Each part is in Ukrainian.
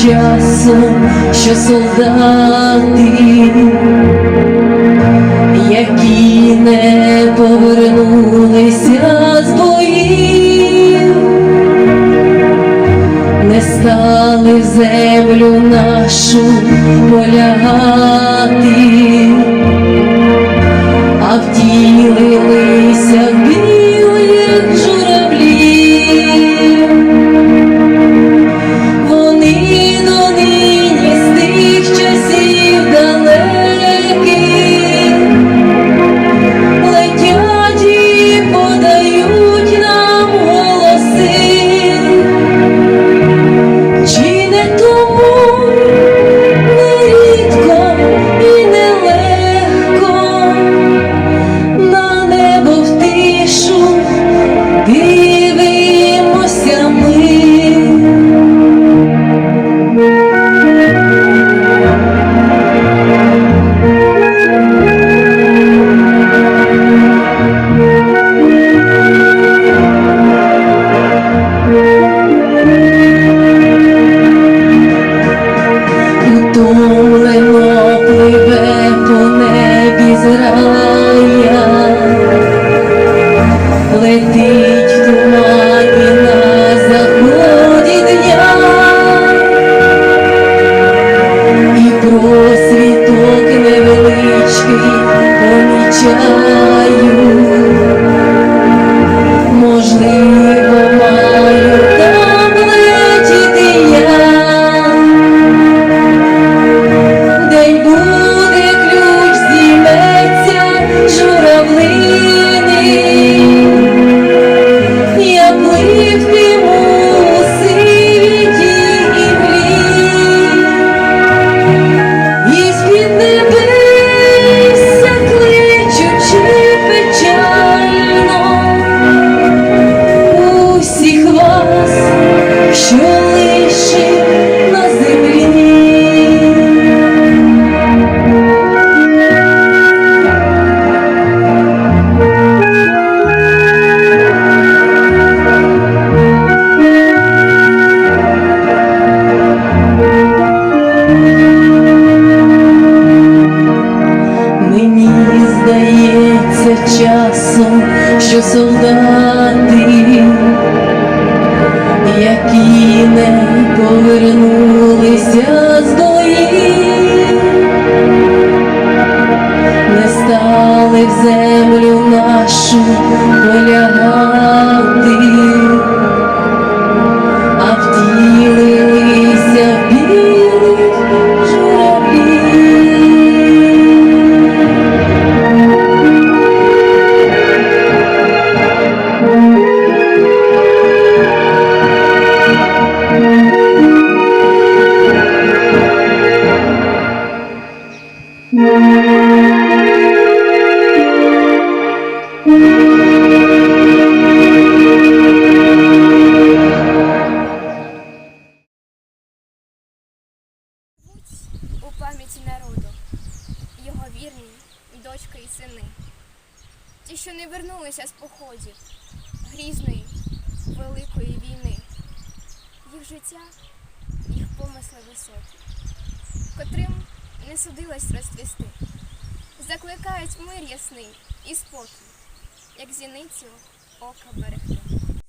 часом, що солдати. all they. Народу, його вірні дочки і сини. Ті, що не вернулися з походів грізної великої війни, їх життя, їх помисли високі, котрим не судилось розцвісти, закликають мир ясний і спокій, як зіницю ока берегти.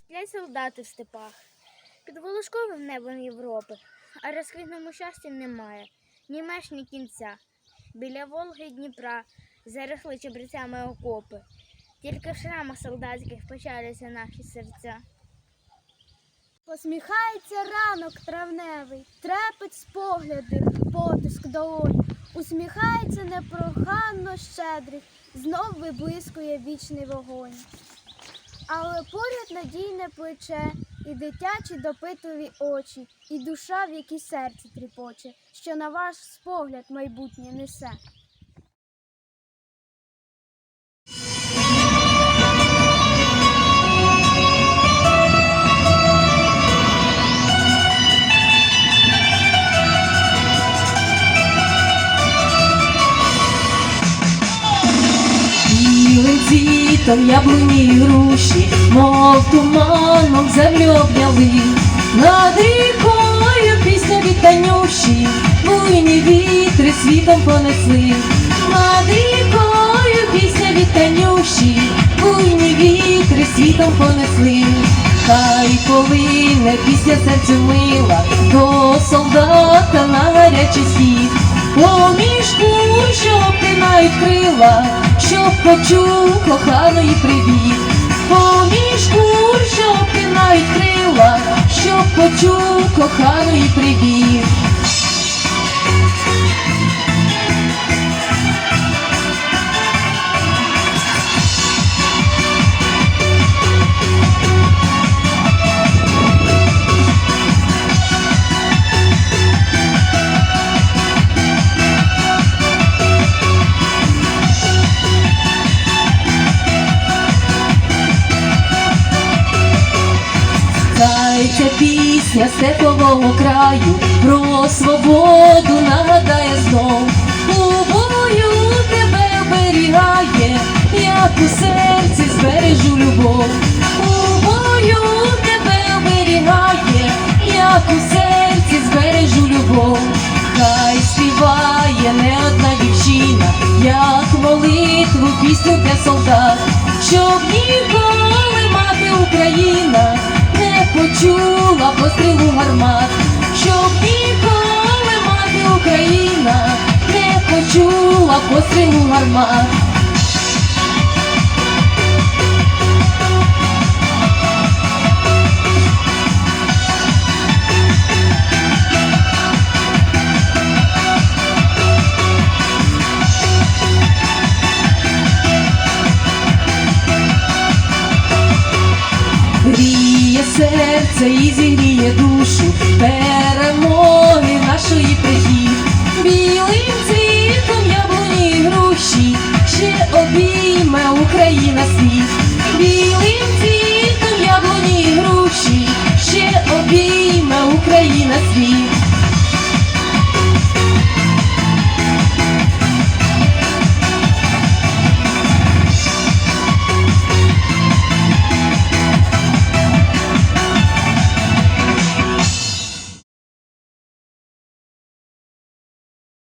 Сплять солдати в степах, під волошковим небом Європи, а розквітному щастя немає, ні меж, ні кінця. Біля Волги Дніпра зарихли чебрецями окопи, тільки в шрамах солдатських печаляться наші серця. Посміхається ранок травневий, трепет споглядів, потиск долонь. Усміхається непроханно щедрий, знов виблискує вічний вогонь. Але поряд надійне плече, і дитячі допитливі очі, і душа, в якій серці тріпоче, що на ваш спогляд майбутнє несе. Цвітом яблуні й груші, мов туманом землю обняли, над рікою пісня від вітанющі, буйні вітри світом понесли. Над рікою пісня вітанющі, буйні вітри світом понесли. Хай полине після серцю мила до почув коханої привіт. Поміж кур, що обтинають крила, щоб почув коханої привіт. Пісня степового краю про свободу нагадає знов. У бою тебе оберігає, як у серці збережу любов. У бою тебе оберігає, як у серці збережу любов. Хай співає не одна дівчина, як молитву пісню для солдат, Україна не почула пострілу гармат. Гріє серце і зігріє душу, ще обійме Україна світ, білим цвітом яблуні груші, ще обійме Україна світ.